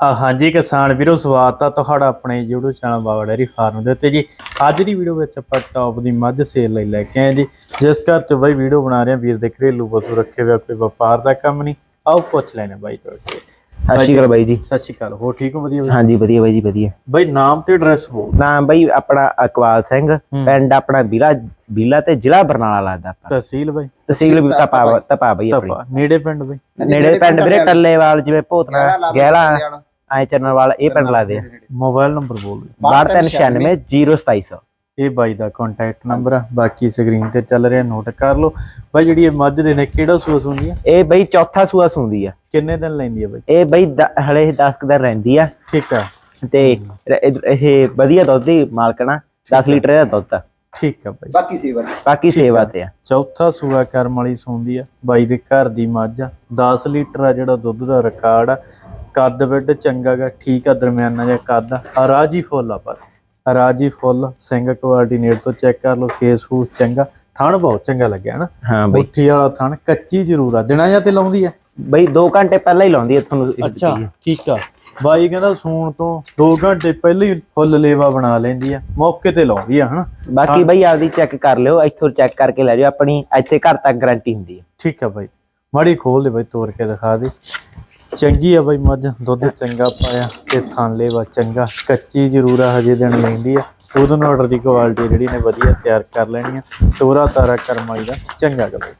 ਆ ਹਾਂਜੀ ਕਿਸਾਨ ਵੀਰੋ ਸਵਾਗਤ ਆ ਤੁਹਾਡਾ ਆਪਣੇ YouTube channel Baba dairy farm ਦੇ ਉੱਤੇ ਜੀ। ਅੱਜ ਦੀ ਵੀਡੀਓ ਵਿੱਚ ਆਪਾਂ ਟੌਪ ਦੀ ਮੱਝ ਸੇਲ ਲਈ ਲੈ ਕੇ ਆਏ ਜੀ। ਜਿਸ ਘਰ ਚ ਬਾਈ ਵੀਡੀਓ ਬਣਾ ਰਹੇ ਆ ਵੀਰ ਦੇ ਘਰੇਲੂ ਪਸ਼ੂ ਰੱਖੇ ਹੋਏ ਕੋਈ ਵਪਾਰ ਦਾ ਕੰਮ ਨਹੀਂ। ਆਓ ਪੁੱਛ ਲੈਣੇ ਬਾਈ ਤੁਹਾਡੇ ਸਤਿ ਸ਼੍ਰੀ ਅਕਾਲ ਬਾਈ ਜੀ। ਸਤਿ ਸ਼੍ਰੀ ਅਕਾਲ ਹੋ ਠੀਕ ਹੋ? ਵਧੀਆ ਬਾਈ? ਹਾਂਜੀ ਵਧੀਆ ਬਾਈ ਜੀ ਵਧੀਆ। ਬਾਈ ਨਾਮ ਤੇ ਐਡਰੈਸ ਬੋਲ ਨਾਮ ਬਾਈ ਆਪਣਾ ਅਕਵਾਲ ਸਿੰਘ ਪਿੰਡ ਆਪਣਾ ਬੀਲਾ ਬੀਲਾ ਤੇ ਜ਼ਿਲ੍ਹਾ ਬਰਨਾਲਾ ਲੱਗਦਾ ਆਪਾਂ। ਤਹਿਸੀਲ ਬਾਈ? ਤਹਿਸੀਲ ਵੀ ਤਪਾ ਤਪਾ ਬਾਈ ਆਪਣੀ। ਨੇੜੇ ਪਿੰਡ ਬਾਈ? ਨੇੜੇ ਪਿੰਡ ਵੀਰੇ ਟੱਲੇਵਾਲ ਜਿਵੇਂ ਭੋਤਨਾ ਗਹਿਲਾ ਐ ਚੰਨਵਾਲ ਇਹ ਪਿੰਡ ਲੱਗਦੇ ਆ। ਮੋਬਾਈਲ ਨੰਬਰ ਬੋਲ ਬਾਈ 6296 02700 ਇਹ ਬਾਈ ਦਾ ਕੰਟੈਕਟ ਨੰਬਰ ਆ। ਬਾਕੀ ਸਕਰੀਨ ਤੇ ਚੱਲ ਰਿਹਾ ਨੋਟ ਕਰ ਲਓ। ਬਾਈ ਜਿਹੜੀ ਇਹ ਮੱਝ ਦੇ ਨੇ ਕਿਹੜਾ ਸੂਸ ਹੁੰਦੀ ਆ? ਇਹ ਬਾਈ ਚੌਥਾ ਸੂਆ ਸੁੰਦੀ ਆ। ਕਿੰਨੇ ਦਿਨ ਲੈਂਦੀ ਆ ਬਾਈ? ਇਹ ਬਾਈ ਹਲੇ 10 ਦਿਨ ਰਹਿੰਦੀ ਆ। ਠੀਕ ਆ। ਤੇ ਇਹ- ਇਹ ਵਧੀਆ ਦੁੱਧ ਦੀ ਮਾਲਕਣਾ 10 ਲੀਟਰ ਦਾ ਦੁੱਧ ਆ। ਠੀਕ ਆ ਬਾਈ। ਬਾਕੀ ਸੇਵਾ ਬਾਕੀ ਸੇਵਾ ਤੇ ਆ। ਚੌਥਾ ਸੂਆ ਕਰਮ ਵਾਲੀ ਸੌਂਦੀ ਆ। ਬਾਈ ਦੇ ਘਰ ਦੀ ਮੱਝ ਆ। 10 ਲੀਟਰ ਆ ਜਿਹੜਾ ਦੁੱਧ ਦਾ ਰਿਕਾਰਡ ਆ। ਕੱਦ ਵਿੱਡ ਚੰਗਾ ਗਾ ਠੀਕ ਆ ਦਰਮਿਆਨਾ ਜਿਹਾ ਕੱਦ ਆ। ਰਾਜੀ ਫੁੱਲ ਆ ਪਰ। ਰਾਜੀ ਫੁੱਲ ਸਿੰਘ ਕੁਆਲਿਟੀ ਨੇੜ ਤੋਂ ਚੈੱਕ ਕਰ ਲਓ ਫੇਸ ਫੂਸ ਚੰਗਾ। ਥਣ ਬਹੁਤ ਚੰਗਾ ਲੱਗਿਆ ਨਾ। ਹਾਂ ਬਾਈ। ਮੁੱਠੀ ਵਾਲਾ ਥਣ ਕੱਚੀ ਜ਼ਰੂਰ ਆ। ਦਿਨਾਂ ਜਾਂ ਤੇ ਲਾਉਂਦੀ ਆ? ਬਾਈ 2 ਘੰਟੇ ਪਹਿਲਾਂ ਹੀ ਲਾਉਂਦੀ ਆ ਤੁਹਾਨੂੰ ਅੱਛਾ ਆ। ਠੀਕ ਆ। ਬਾਈ ਕਹਿੰਦਾ ਸੂਣ ਤੋਂ 2 ਘੰਟੇ ਪਹਿਲਾਂ ਹੀ ਫੁੱਲ ਲੇਵਾ ਬਣਾ ਲੈਂਦੀ ਆ। ਮੌਕੇ ਤੇ ਲਾਉਂਦੀ ਆ ਹਨਾ? ਬਾਕੀ ਬਾਈ ਆਪਦੀ ਚੈੱਕ ਕਰ ਲਿਓ ਇੱਥੋਂ ਚੈੱਕ ਕਰਕੇ ਲੈ ਜਾਓ। ਆਪਣੀ ਇੱਥੇ ਘਰ ਤੱਕ ਗਾਰੰਟੀ ਹੁੰਦੀ ਹੈ ਠੀਕ ਆ ਬਾਈ। ਮਾੜੀ ਖੋਲ ਦੇ ਬਾਈ ਤੋੜ ਕੇ ਦਿਖਾ ਦੇ। ਚੰਗੀ ਆ ਬਾਈ ਮੱਝ ਦੁੱਧ ਚੰਗਾ ਪਾਇਆ ਤੇ ਥਾਂਲੇ ਵਾ ਚੰਗਾ। ਕੱਚੀ ਜ਼ਰੂਰ ਆ ਹਜੇ ਦਿਨ ਲੈਂਦੀ ਆ। ਉਹਦੋਂ ਆਰਡਰ ਦੀ ਕੁਆਲਿਟੀ ਜਿਹੜੀ ਨੇ ਵਧੀਆ ਤਿਆਰ ਕਰ ਲੈਣੀ ਆ। ਤੋਰਾ ਤਾਰਾ ਕਰਮਾਈ ਦਾ ਚੰਗਾ ਬਾਈ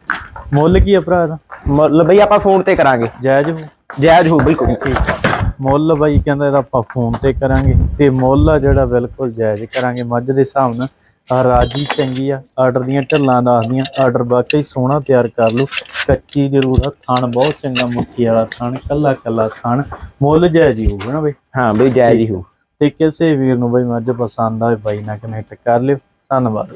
ਮੁੱਲ ਕੀ ਆ ਭਰਾ ਦਾ ਮੁੱਲ ਬਈ ਆਪਾਂ ਫੋਨ ਤੇ ਕਰਾਂਗੇ। ਜਾਇਜ਼ ਹੋ ਜਾਇਜ਼ ਹੋ ਬਈ ਕੋਈ ਠੀਕ ਮੁੱਲ ਬਾਈ ਕਹਿੰਦਾ ਇਹਦਾ ਆਪਾਂ ਫੋਨ ਤੇ ਕਰਾਂਗੇ। ਤੇ ਮੁੱਲ ਆ ਜਿਹੜਾ ਬਿਲਕੁਲ ਜਾਇਜ਼ ਕਰਾਂਗੇ। ਮੱਝ ਦੇ ਹਿਸਾਬ ਨਾਲ ਆ ਰਾਜੀ ਚੰਗੀ ਆ ਆਰਡਰ ਦੀਆਂ ਢੱਲਾਂ ਦੱਸਦੀਆਂ ਆਰਡਰ ਬਾਕੀ ਸੋਹਣਾ ਤਿਆਰ ਕਰ ਲਓ ਕੱਚੀ ਜ਼ਰੂਰ ਆ ਥਣ ਬਹੁਤ ਚੰਗਾ ਮੁੱਠੀ ਵਾਲਾ ਥਣ ਕੱਲਾ ਕੱਲਾ ਥਣ ਮੁੱਲ ਜਾਇਜ਼ ਹੀ ਹੋਊਗਾ ਨਾ ਬਈ? ਹਾਂ ਬਈ ਜਾਇਜ਼ ਹੀ ਹੋ ਤੇ ਕਿਸੇ ਵੀਰ ਨੂੰ ਬਈ ਮੱਝ ਪਸੰਦ ਆਵੇ ਬਾਈ ਨਾਲ ਕਨੈਕਟ ਕਰ ਲਿਓ। ਧੰਨਵਾਦ।